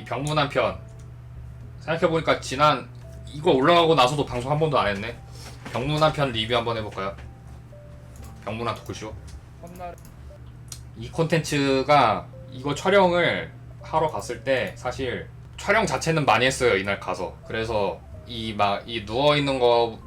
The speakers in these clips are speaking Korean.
이 병문안 편. 생각해보니까 지난 이거 올라가고 나서도 방송 한 번도 안 했네. 병문안 편 리뷰 한번 해볼까요? 병문안 토크쇼? 헛날 이 콘텐츠가 이거 촬영을 하러 갔을 때 사실 촬영 자체는 많이 했어요 이날 가서. 그래서 이 막 이 누워 있는 거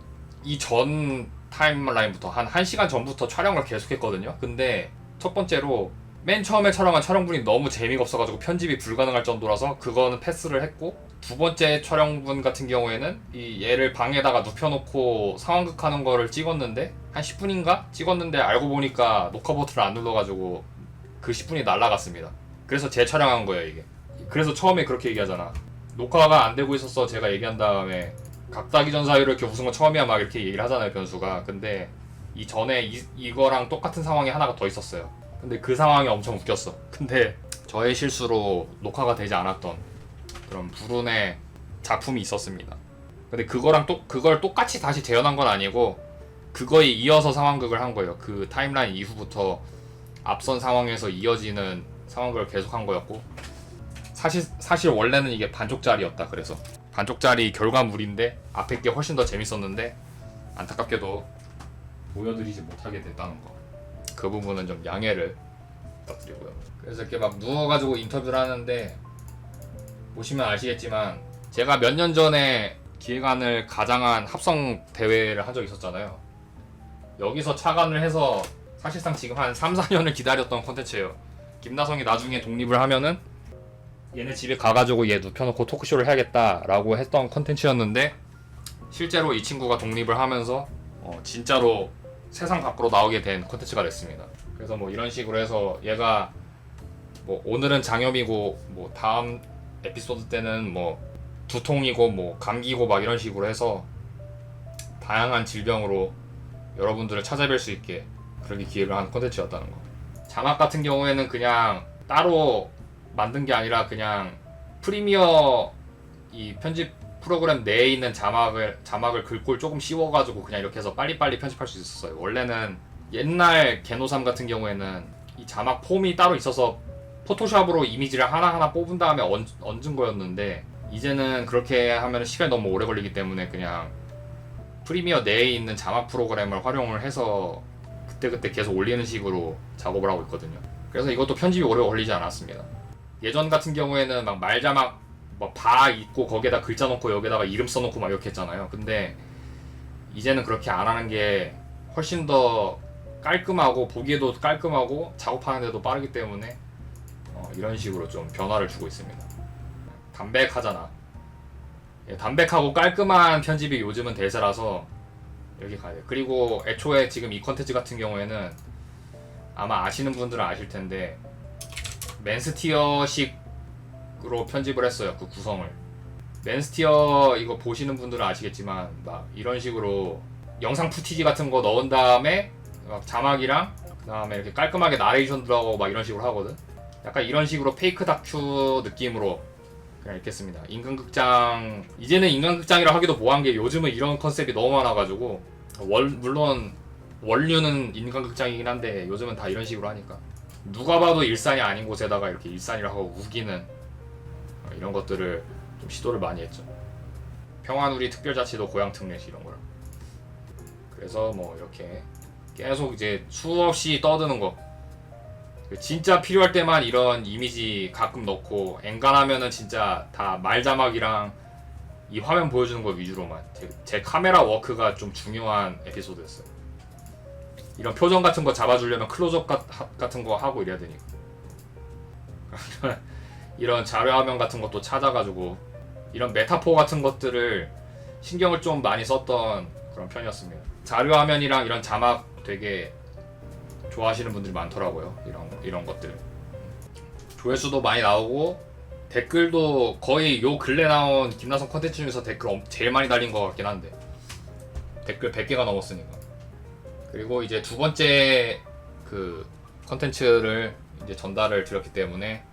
이 전 타임라인부터 한 1시간 전부터 촬영을 계속했거든요. 근데 첫 번째로 맨 처음에 촬영한 촬영분이 너무 재미가 없어가지고 편집이 불가능할 정도라서 그거는 패스를 했고 두 번째 촬영분 같은 경우에는 이 얘를 방에다가 눕혀놓고 상황극 하는 거를 찍었는데 한 10분인가 찍었는데 알고 보니까 녹화 버튼을 안 눌러가지고 그 10분이 날라갔습니다. 그래서 재촬영한 거예요 이게. 그래서 처음에 그렇게 얘기하잖아. 녹화가 안 되고 있었어 제가 얘기한 다음에 각다기 전 사유로 이렇게 웃은 거 처음이야 막 이렇게 얘기를 하잖아요 변수가. 근데 이 전에 이, 이거랑 똑같은 상황이 하나가 더 있었어요. 근데 그 상황이 엄청 웃겼어. 근데 저의 실수로 녹화가 되지 않았던 그런 불운의 작품이 있었습니다. 근데 그거랑 또 그걸 똑같이 다시 재현한 건 아니고 그거에 이어서 상황극을 한 거예요. 그 타임라인 이후부터 앞선 상황에서 이어지는 상황극을 계속한 거였고 사실 사실 원래는 이게 반쪽짜리였다. 그래서 반쪽짜리 결과물인데 앞에 게 훨씬 더 재밌었는데 안타깝게도 보여드리지 못하게 됐다는 거. 그 부분은 좀 양해를 부탁드리고요. 그래서 이렇게 막 누워가지고 인터뷰를 하는데 보시면 아시겠지만 제가 몇 년 전에 기획안을 가장한 합성 대회를 한 적이 있었잖아요. 여기서 차관을 해서 사실상 지금 한 3, 4년을 기다렸던 콘텐츠예요. 김나성이 나중에 독립을 하면은 얘네 집에 가가지고 얘 눕혀놓고 토크쇼를 해야겠다라고 했던 콘텐츠였는데 실제로 이 친구가 독립을 하면서 어, 진짜로 세상 밖으로 나오게 된 콘텐츠가 됐습니다. 그래서 뭐 이런 식으로 해서 얘가 뭐 오늘은 장염이고 뭐 다음 에피소드 때는 뭐 두통이고 뭐 감기고 막 이런 식으로 해서 다양한 질병으로 여러분들을 찾아뵐 수 있게 그렇게 기획을 한 콘텐츠였다는 거. 자막 같은 경우에는 그냥 따로 만든 게 아니라 그냥 프리미어 이 편집 프로그램 내에 있는 자막을 자막을 글꼴 조금 씌워가지고 그냥 이렇게 해서 빨리빨리 편집할 수 있었어요. 원래는 옛날 개노삼 같은 경우에는 이 자막 폼이 따로 있어서 포토샵으로 이미지를 하나하나 뽑은 다음에 얹, 얹은 거였는데 이제는 그렇게 하면 시간이 너무 오래 걸리기 때문에 그냥 프리미어 내에 있는 자막 프로그램을 활용을 해서 그때그때 계속 올리는 식으로 작업을 하고 있거든요. 그래서 이것도 편집이 오래 걸리지 않았습니다. 예전 같은 경우에는 막 말자막 뭐바 있고 거기에다 글자 넣고 여기다가 이름 써놓고 막 이렇게 했잖아요. 근데 이제는 그렇게 안 하는 게 훨씬 더 깔끔하고 보기에도 깔끔하고 작업하는데도 빠르기 때문에 어, 이런 식으로 좀 변화를 주고 있습니다. 담백하잖아. 예, 담백하고 깔끔한 편집이 요즘은 대세라서 여기 가야 돼. 그리고 애초에 지금 이 컨텐츠 같은 경우에는 아마 아시는 분들은 아실 텐데 맨스티어식으 로 편집을 했어요. 그 구성을. 맨스티어 이거 보시는 분들은 아시겠지만 막 이런 식으로 영상 푸티지 같은 거 넣은 다음에 막 자막이랑 그다음에 이렇게 깔끔하게 나레이션 들어가고 막 이런 식으로 하거든. 약간 이런 식으로 페이크 다큐 느낌으로 그냥 읽겠습니다. 인간극장 이제는 인간극장이라 하기도 뭐한 게 요즘은 이런 컨셉이 너무 많아가지고 월, 물론 원류는 인간극장이긴 한데 요즘은 다 이런 식으로 하니까 누가 봐도 일산이 아닌 곳에다가 이렇게 일산이라고 하고 우기는 어, 이런 것들을 좀 시도를 많이 했죠. 평화누리 특별자치도 고향 특례시 이런 거를 그래서 뭐 이렇게 계속 이제 수없이 떠드는 거 진짜 필요할 때만 이런 이미지 가끔 넣고 엔간하면은 진짜 다 말자막이랑 이 화면 보여주는 거 위주로만 제, 제 카메라 워크가 좀 중요한 에피소드였어요. 이런 표정 같은 거 잡아주려면 클로즈업 같은 거 하고 이래야 되니까 이런 자료 화면 같은 것도 찾아가지고 이런 메타포 같은 것들을 신경을 좀 많이 썼던 그런 편이었습니다. 자료 화면이랑 이런 자막 되게 좋아하시는 분들이 많더라고요. 이런 이런 것들. 조회수도 많이 나오고 댓글도 거의 요 근래 나온 김나성 컨텐츠 중에서 댓글 엄- 제일 많이 달린 것 같긴 한데 댓글 100개가 넘었으니까. 그리고 이제 두 번째 그 컨텐츠를 이제 전달을 드렸기 때문에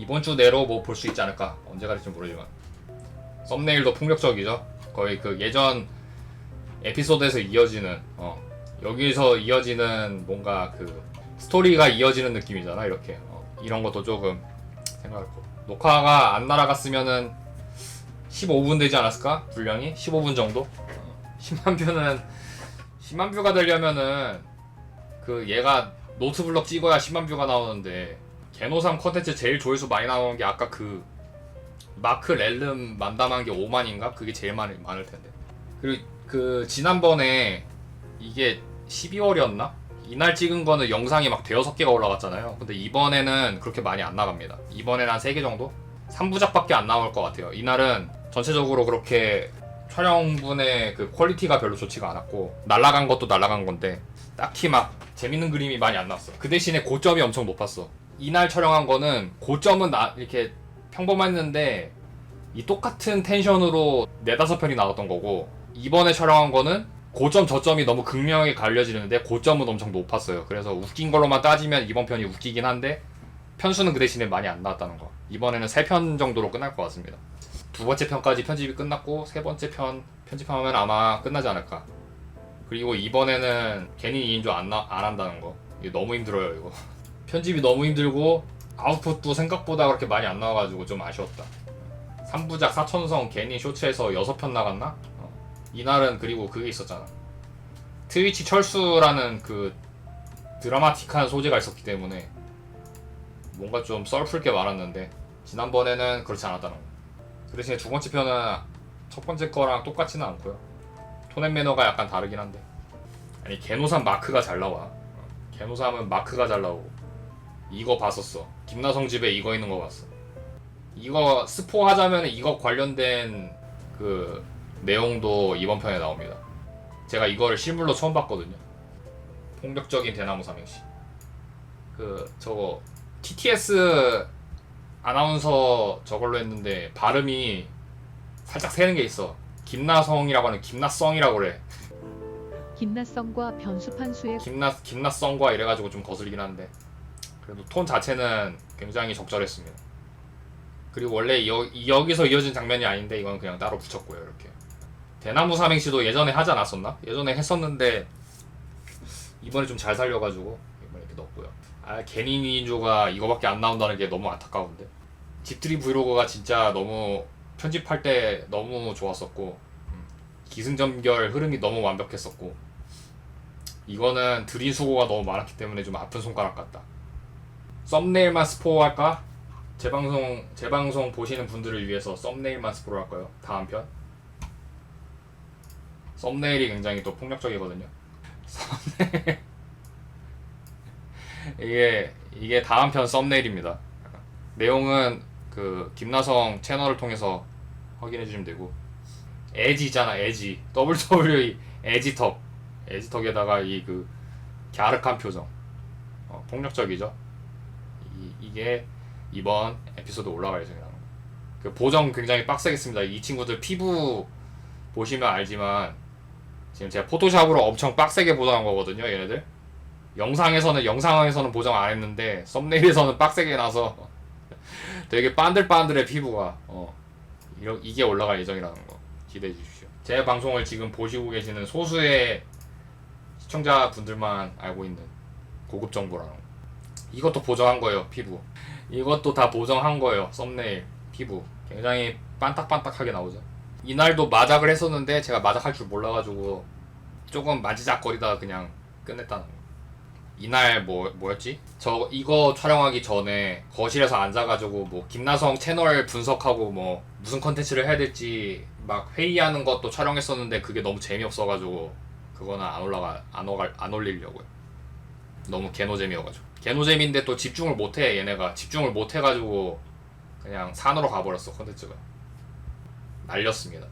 이번 주 내로 뭐 볼 수 있지 않을까 언제 갈지 모르지만 썸네일도 폭력적이죠. 거의 그 예전 에피소드에서 이어지는 어, 여기서 이어지는 뭔가 그 스토리가 이어지는 느낌이잖아 이렇게 어, 이런 것도 조금 생각했고 녹화가 안 날아갔으면은 15분 되지 않았을까? 분량이 15분 정도. 어, 10만 뷰는 10만 뷰가 되려면은 그 얘가 노트블럭 찍어야 10만 뷰가 나오는데 개노삼 컨텐츠 제일 조회수 많이 나오는 게 아까 그 마크 렐름 만담한 게 5만인가? 그게 제일 많을, 많을 텐데. 그리고 그 지난번에 이게 12월이었나? 이날 찍은 거는 영상이 막 대여섯 개가 올라갔잖아요. 근데 이번에는 그렇게 많이 안 나갑니다. 이번에는 한 3개 정도? 3부작밖에 안 나올 것 같아요. 이날은 전체적으로 그렇게 촬영분의 그 퀄리티가 별로 좋지가 않았고 날라간 것도 날라간 건데 딱히 막 재밌는 그림이 많이 안 났어. 그 대신에 고점이 엄청 높았어. 이날 촬영한 거는 고점은 나 이렇게 평범했는데 이 똑같은 텐션으로 네다섯 편이 나왔던 거고 이번에 촬영한 거는 고점 저점이 너무 극명하게 갈려지는데 고점은 엄청 높았어요. 그래서 웃긴 걸로만 따지면 이번 편이 웃기긴 한데 편수는 그 대신에 많이 안 나왔다는 거. 이번에는 세 편 정도로 끝날 것 같습니다. 두 번째 편까지 편집이 끝났고 세 번째 편 편집하면 아마 끝나지 않을까. 그리고 이번에는 괜히 2인조 안, 나- 안 한다는 거. 너무 힘들어요 이거. 편집이 너무 힘들고 아웃풋도 생각보다 그렇게 많이 안 나와가지고 좀 아쉬웠다. 3부작 사천성 괜히 쇼츠에서 6편 나갔나? 어. 이날은 그리고 그게 있었잖아. 트위치 철수라는 그 드라마틱한 소재가 있었기 때문에 뭔가 좀 썰풀 게 많았는데 지난번에는 그렇지 않았다는 거. 그 대신에 두 번째 편은 첫 번째 거랑 똑같지는 않고요. 톤앤 매너가 약간 다르긴 한데 아니 개노삼 마크가 잘 나와. 어. 개노삼은 마크가 잘 나오고 이거 봤었어. 김나성 집에 이거 있는 거 봤어. 이거 스포 하자면 이거 관련된 그 내용도 이번 편에 나옵니다. 제가 이거를 실물로 처음 봤거든요. 폭력적인 대나무 삼행시. 그 저거 TTS 아나운서 저걸로 했는데 발음이 살짝 새는 게 있어. 김나성이라고 하는 김나성이라고 그래. 김나성과 변수판수의 김나 김나성과 이래가지고 좀 거슬리긴 한데 그래도 톤 자체는 굉장히 적절했습니다. 그리고 원래 여, 여기서 이어진 장면이 아닌데 이건 그냥 따로 붙였고요 이렇게. 대나무 삼행시도 예전에 하지 않았었나? 예전에 했었는데 이번에 좀 잘 살려가지고 이번에 이렇게 넣었고요. 아 개니니조가 이거밖에 안 나온다는 게 너무 안타까운데. 집들이 브이로그가 진짜 너무 편집할 때 너무 좋았었고 음, 기승전결 흐름이 너무 완벽했었고 이거는 들인 수고가 너무 많았기 때문에 좀 아픈 손가락 같다. 썸네일만 스포할까? 재방송 재방송 보시는 분들을 위해서 썸네일만 스포를 할까요? 다음 편. 썸네일이 굉장히 또 폭력적이거든요. 썸네일 이게 이게 다음 편 썸네일입니다. 내용은 그 김나성 채널을 통해서 확인해 주시면 되고 에지잖아 에지 WWE 에지턱 에지턱에다가 이 그 갸륵한 표정 어, 폭력적이죠 이, 이게 이번 에피소드 올라갈 예정이라는 거. 그 보정 굉장히 빡세겠습니다 이 친구들 피부 보시면 알지만 지금 제가 포토샵으로 엄청 빡세게 보정한 거거든요 얘네들 영상에서는 영상에서는 보정 안 했는데 썸네일에서는 빡세게 나서 되게 반들반들해 피부가 어 이러, 이게 올라갈 예정이라는 거 기대해 주십시오 제 방송을 지금 보시고 계시는 소수의 시청자분들만 알고 있는 고급 정보라는 거. 이것도 보정한 거예요 피부. 이것도 다 보정한 거예요 썸네일 피부. 굉장히 반딱반딱하게 나오죠. 이날도 마작을 했었는데 제가 마작할 줄 몰라가지고 조금 만지작거리다가 그냥 끝냈다는 거 이날 뭐 뭐였지? 저 이거 촬영하기 전에 거실에서 앉아가지고 뭐 김나성 채널 분석하고 뭐 무슨 컨텐츠를 해야 될지 막 회의하는 것도 촬영했었는데 그게 너무 재미없어가지고 그거는 안 올라가 안 올안 올리려고요. 너무 개노잼이어가지고 개노잼인데 또 집중을 못해 얘네가 집중을 못해가지고 그냥 산으로 가버렸어 컨텐츠가 날렸습니다.